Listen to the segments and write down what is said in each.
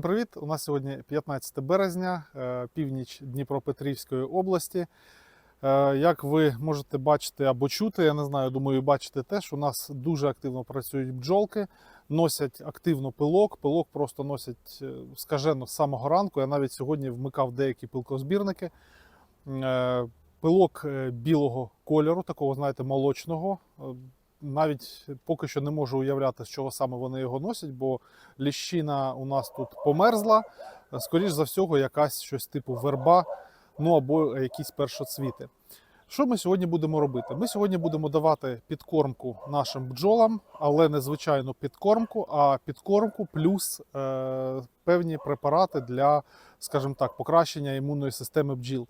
Всім привіт! У нас сьогодні 15 березня, е, північ Дніпропетрівської області. Е, Як ви можете бачити або чути, я не знаю, думаю, бачите теж, у нас дуже активно працюють бджолки, носять активно пилок. Пилок просто носять е, скажено з самого ранку. Я навіть сьогодні вмикав деякі пилкозбірники. Пилок білого кольору, такого, знаєте, молочного. Навіть поки що не можу уявляти, з чого саме вони його носять, бо ліщина у нас тут померзла. Скоріш за всього, якась щось типу верба, ну або якісь першоцвіти. Що ми сьогодні будемо робити? Ми сьогодні будемо давати підкормку нашим бджолам, але не звичайну підкормку, а підкормку плюс е, певні препарати для, скажімо так, покращення імунної системи бджіл.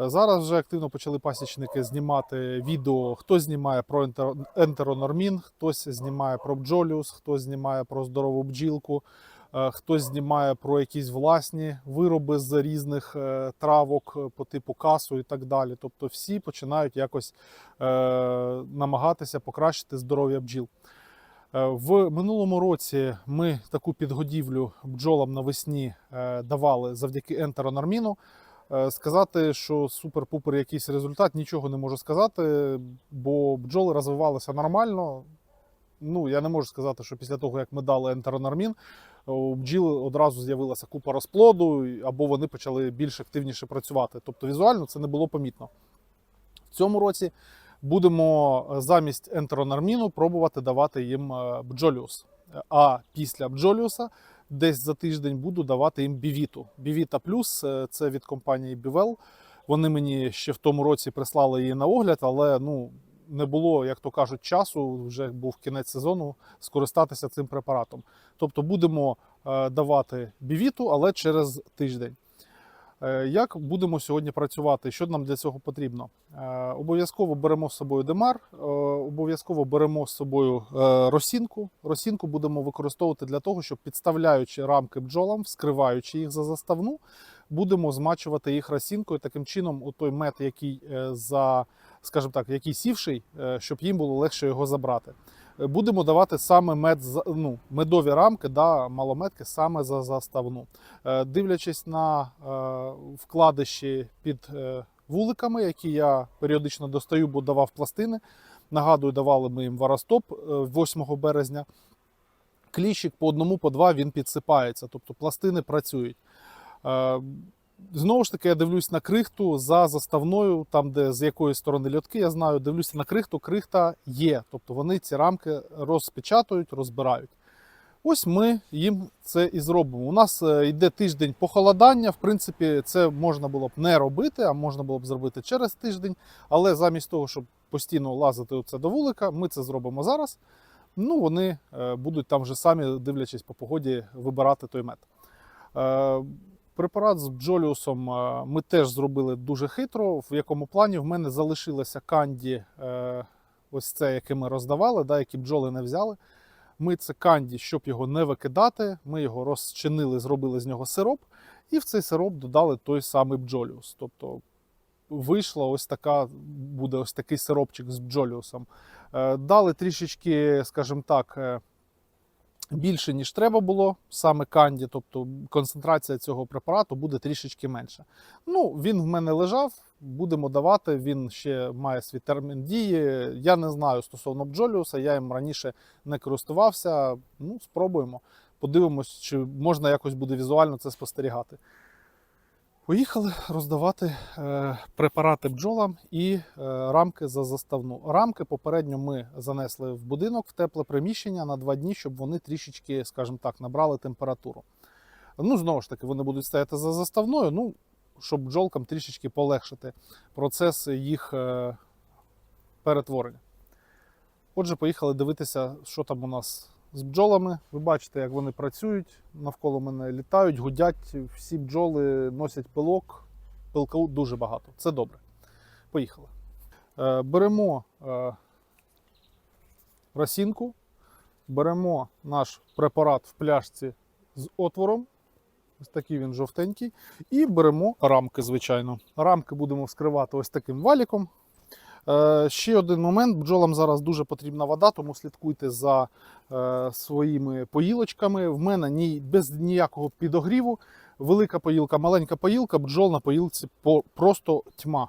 Зараз вже активно почали пасічники знімати відео. Хтось знімає про ентеронормін, хтось знімає про бджоліус, хтось знімає про здорову бджілку, е, хтось знімає про якісь власні вироби з різних е, травок е, по типу касу і так далі. Тобто всі починають якось намагатися покращити здоров'я бджіл. В минулому році ми таку підгодівлю бджолам навесні давали завдяки ентеронорміну. Е, Сказати, що супер-пупер якийсь результат, нічого не можу сказати, бо бджоли розвивалися нормально. Ну, я не можу сказати, що після того, як ми дали ентеронормін, у бджіл одразу з'явилася купа розплоду, або вони почали більш активніше працювати. Тобто візуально це не було помітно. В цьому році будемо е, замість ентеронорміну пробувати давати їм е, бджоліус. А після бджоліуса десь за тиждень буду давати їм бівіту. Бівіта плюс е, це від компанії Бівел. Вони мені ще в тому році прислали її на огляд, але ну не було, як то кажуть, часу. Вже був кінець сезону скористатися цим препаратом. Тобто будемо е, давати бівіту, але через тиждень. Е, Як будемо сьогодні працювати? Що нам для цього потрібно? Е, Обов'язково беремо з собою демар, е, обов'язково беремо з собою росінку. Росінку будемо використовувати для того, щоб підставляючи рамки бджолам, вскриваючи їх за заставну, будемо змачувати їх росінкою. Таким чином, у той мед, який за, скажімо так, який сівший, щоб їм було легше його забрати. Будемо давати саме мед, ну, медові рамки, да, малометки саме за заставну. Е, Дивлячись на е, вкладиші під е, вуликами, які я періодично достаю, бо давав пластини. Нагадую, давали ми їм варостоп е, 8 березня. Кліщик по одному, по два він підсипається, тобто пластини працюють. Е, Знову ж таки, я дивлюсь на крихту за заставною, там, де з якої сторони льотки, я знаю, дивлюся на крихту, крихта є. Тобто вони ці рамки розпечатують, розбирають. Ось ми їм це і зробимо. У нас е, йде тиждень похолодання. В принципі, це можна було б не робити, а можна було б зробити через тиждень. Але замість того, щоб постійно лазити оце до вулика, ми це зробимо зараз. Ну, вони е, будуть там вже самі, дивлячись по погоді, вибирати той мед. Препарат з бджоліусом е, ми теж зробили дуже хитро. В якому плані в мене залишилося канді, е, ось це, яке ми роздавали, да, які бджоли не взяли. Ми це канді, щоб його не викидати, ми його розчинили, зробили з нього сироп, і в цей сироп додали той самий бджоліус. Тобто вийшла ось така, буде ось такий сиропчик з бджоліусом. Е, Дали трішечки, скажімо так, більше, ніж треба було, саме канді, тобто концентрація цього препарату буде трішечки менша. Ну, він в мене лежав, будемо давати, він ще має свій термін дії. Я не знаю стосовно бджоліуса, я їм раніше не користувався. Ну, спробуємо. Подивимось, чи можна якось буде візуально це спостерігати. Поїхали роздавати е, препарати бджолам і е, рамки за заставну. Рамки попередньо ми занесли в будинок в тепле приміщення на два дні, щоб вони трішечки, скажімо так, набрали температуру. Ну, знову ж таки, вони будуть стояти за заставною, ну, щоб бджолкам трішечки полегшити процес їх е, перетворення. Отже, поїхали дивитися, що там у нас з бджолами. Ви бачите, як вони працюють, навколо мене літають, гудять, всі бджоли носять пилок, пилка дуже багато. Це добре. Поїхали. Е, Беремо е, росінку, беремо наш препарат в пляшці з отвором. Ось такий він жовтенький. І беремо рамки, звичайно. Рамки будемо вскривати ось таким валіком. Е, ще один момент: бджолам зараз дуже потрібна вода, тому слідкуйте за е, своїми поїлочками. В мене ні, без ніякого підогріву. Велика поїлка, маленька поїлка, бджол на поїлці просто тьма.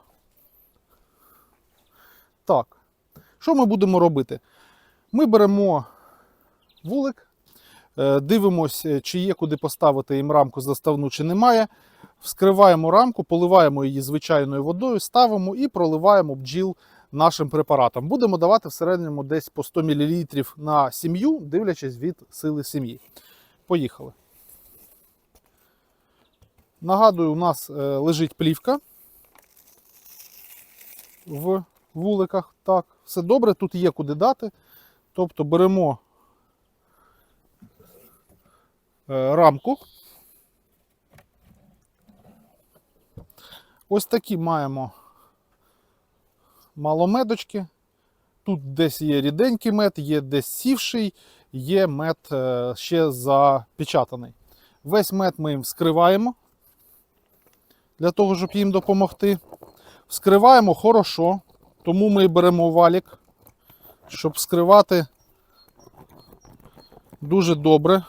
Так, що ми будемо робити? Ми беремо вулик, е, дивимося, чи є куди поставити їм рамку заставну, чи немає. Вскриваємо рамку, поливаємо її звичайною водою, ставимо і проливаємо бджіл нашим препаратом. Будемо давати в середньому десь по 100 мл на сім'ю, дивлячись від сили сім'ї. Поїхали. Нагадую, у нас е, лежить плівка в вуликах. Так, все добре, тут є куди дати. Тобто беремо е, рамку. Ось такі маємо маломедочки. Тут десь є ріденький мед, є десь сівший, є мед е, ще запечатаний. Весь мед ми їм вскриваємо для того, щоб їм допомогти. Вскриваємо хорошо, тому ми беремо валік, щоб вскривати дуже добре.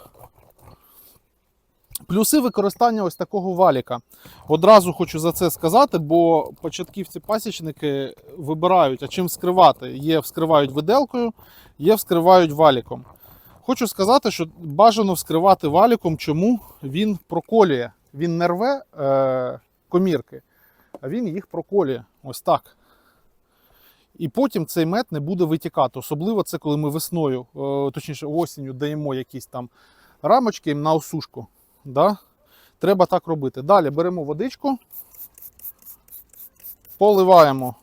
Плюси використання ось такого валіка. Одразу хочу за це сказати, бо початківці-пасічники вибирають, а чим вскривати. Є вскривають виделкою, є вскривають валіком. Хочу сказати, що бажано вскривати валіком, чому він проколює. Він не рве е, комірки, а він їх проколює. Ось так. І потім цей мед не буде витікати. Особливо це коли ми весною, е, точніше осінню, даємо якісь там рамочки на осушку. Да? Треба так робити. Далі беремо водичку, поливаємо.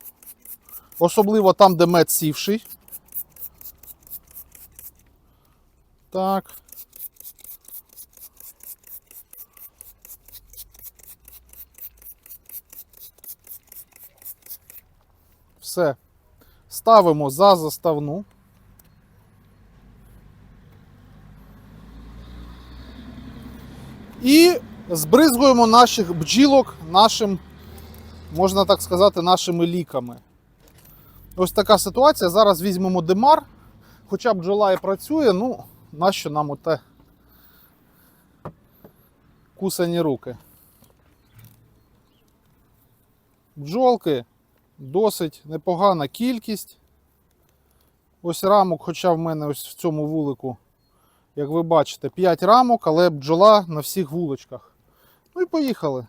Особливо там, де мед сівший. Так. Все. Ставимо за заставну. І збризгуємо наших бджілок нашим, можна так сказати, нашими ліками. Ось така ситуація. Зараз візьмемо димар, хоча бджола і працює, ну, нащо нам оте кусані руки. Бджолки досить непогана кількість. Ось рамок, хоча в мене ось в цьому вулику як ви бачите, 5 рамок, але бджола на всіх вуличках. Ну і поїхали.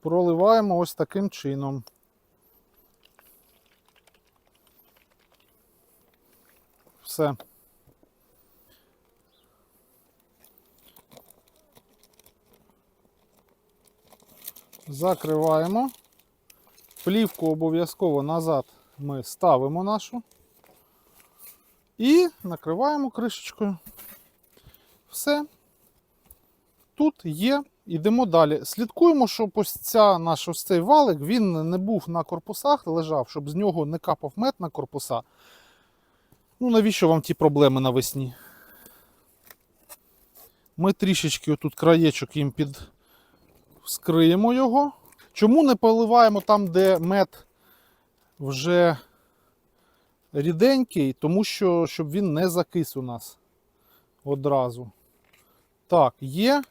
Проливаємо ось таким чином. Все. Закриваємо. Плівку обов'язково назад ми ставимо нашу і накриваємо кришечкою. Все. Тут є. Йдемо далі. Слідкуємо, щоб ось ця наш ось цей валик він не був на корпусах, лежав, щоб з нього не капав мед на корпуса. Ну, навіщо вам ті проблеми навесні? Ми трішечки отут краєчок їм під вскриємо його. Чому не поливаємо там, де мед вже ріденький? Тому що щоб він не закис у нас одразу. Так, є.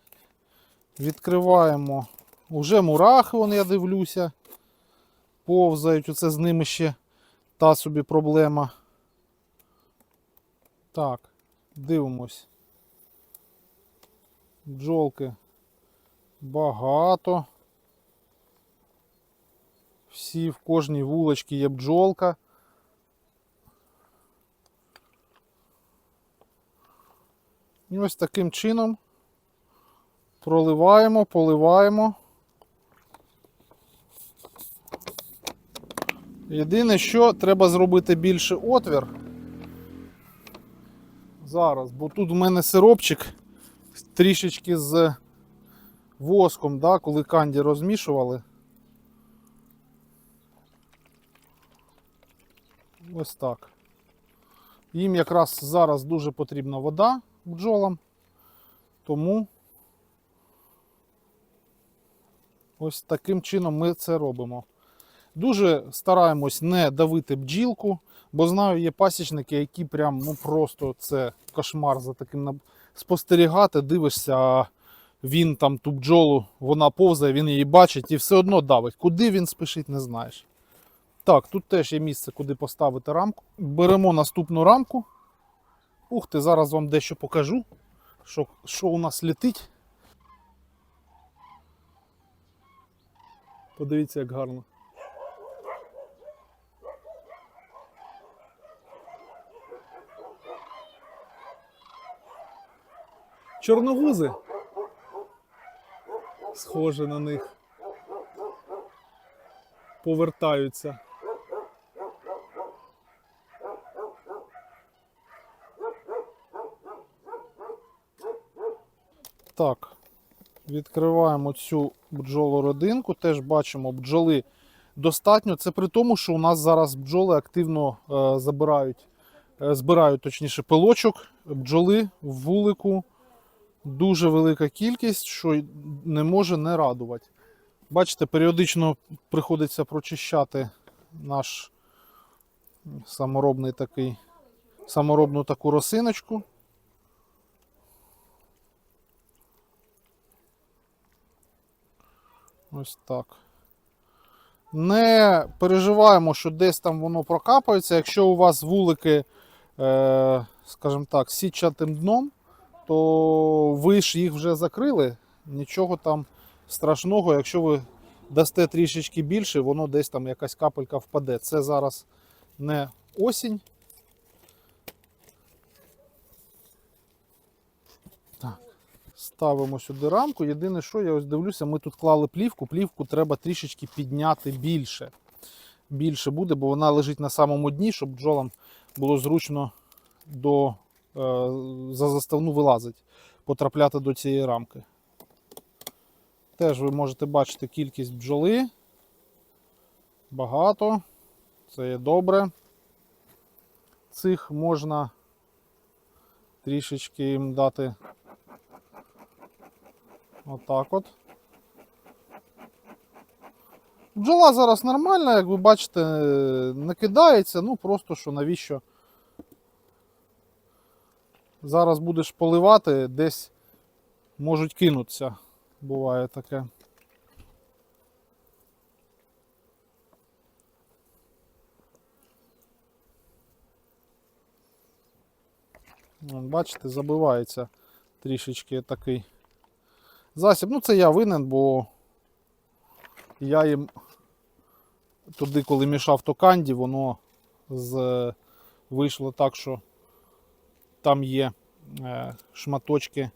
Відкриваємо. Уже мурахи, вон, я дивлюся. Повзають. Оце з ними ще та собі проблема. Так, дивимось. Бджолки багато. Всі в кожній вулочці є бджолка. І ось таким чином проливаємо, поливаємо. Єдине, що треба зробити більше отвір. Зараз, бо тут у мене сиропчик трішечки з воском, да, коли канді розмішували. Ось так. Їм якраз зараз дуже потрібна вода бджолам, тому ось таким чином ми це робимо. Дуже стараємось не давити бджілку, бо знаю, є пасічники, які прям ну просто це кошмар за таким спостерігати, дивишся, він там ту бджолу, вона повзає, він її бачить і все одно давить. Куди він спішить, не знаєш. Так, тут теж є місце, куди поставити рамку. Беремо наступну рамку. Ух ти, зараз вам дещо покажу, що, що у нас летить. Подивіться, як гарно. Чорногузи. Схоже на них. Повертаються. Так, відкриваємо цю бджолородинку. Теж бачимо бджоли достатньо. Це при тому, що у нас зараз бджоли активно е, забирають, е, збирають точніше пилочок. Бджоли в вулику дуже велика кількість, що не може не радувати. Бачите, періодично приходиться прочищати наш саморобний такий, саморобну таку росиночку. Ось так. Не переживаємо, що десь там воно прокапається. Якщо у вас вулики, е, скажімо так, сітчатим дном, то ви ж їх вже закрили. Нічого там страшного, якщо ви дасте трішечки більше, воно десь там якась капелька впаде. Це зараз не осінь. Ставимо сюди рамку. Єдине, що я ось дивлюся, ми тут клали плівку. Плівку треба трішечки підняти більше. Більше буде, бо вона лежить на самому дні, щоб бджолам було зручно до, за заставну вилазить, потрапляти до цієї рамки. Теж ви можете бачити кількість бджоли. Багато. Це є добре. Цих можна трішечки їм дати отак от. Бджола зараз нормальна, як ви бачите, не кидається, ну просто що навіщо. Зараз будеш поливати, десь можуть кинутися. Буває таке. Бачите, забивається трішечки такий засіб. Ну, це я винен, бо я їм туди, коли мішав то канді, воно з... вийшло так, що там є е, шматочки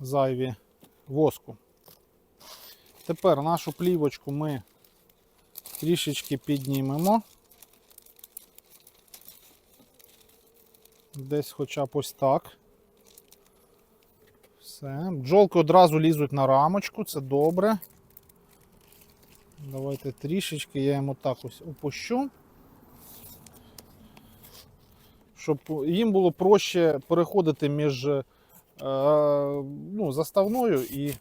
зайві воску. Тепер нашу плівочку ми трішечки піднімемо. Десь хоча б ось так. Все. Бджолки одразу лізуть на рамочку, це добре. Давайте трішечки я йому так ось опущу. Щоб їм було проще переходити між е, ну, заставною і,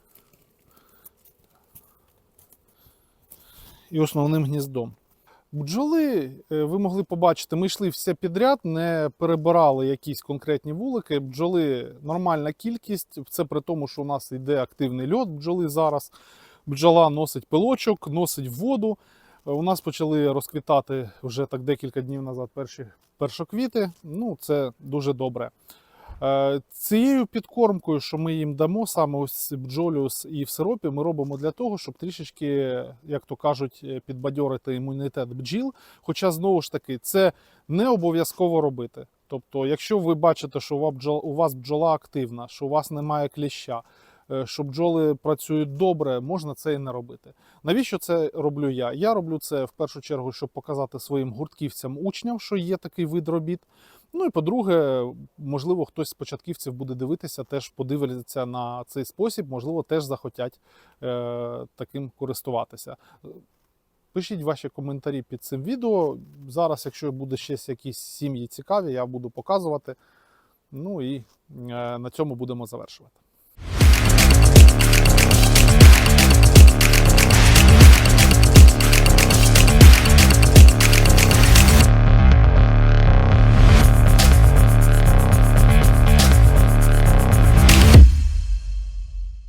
і основним гніздом. Бджоли, е, ви могли побачити, ми йшли все підряд, не перебирали якісь конкретні вулики. Бджоли нормальна кількість. Це при тому, що у нас йде активний льот бджоли зараз. Бджола носить пилочок, носить воду. У нас почали розквітати вже так декілька днів назад перші першоквіти. Ну, це дуже добре. Е, Цією підкормкою, що ми їм дамо, саме ось бджоліус і в сиропі, ми робимо для того, щоб трішечки, як то кажуть, е, підбадьорити імунітет бджіл. Хоча знову ж таки, це не обов'язково робити. Тобто, якщо ви бачите, що у вас бджола, активна, що у вас немає кліща, що бджоли працюють добре, можна це і не робити. Навіщо це роблю я? Я роблю це в першу чергу, щоб показати своїм гуртківцям, учням, що є такий вид робіт. Ну і по-друге, можливо, хтось з початківців буде дивитися, теж подивиться на цей спосіб, можливо, теж захотять е, таким користуватися. Пишіть ваші коментарі під цим відео. Зараз, якщо буде ще якісь сім'ї цікаві, я буду показувати. Ну і е, на цьому будемо завершувати.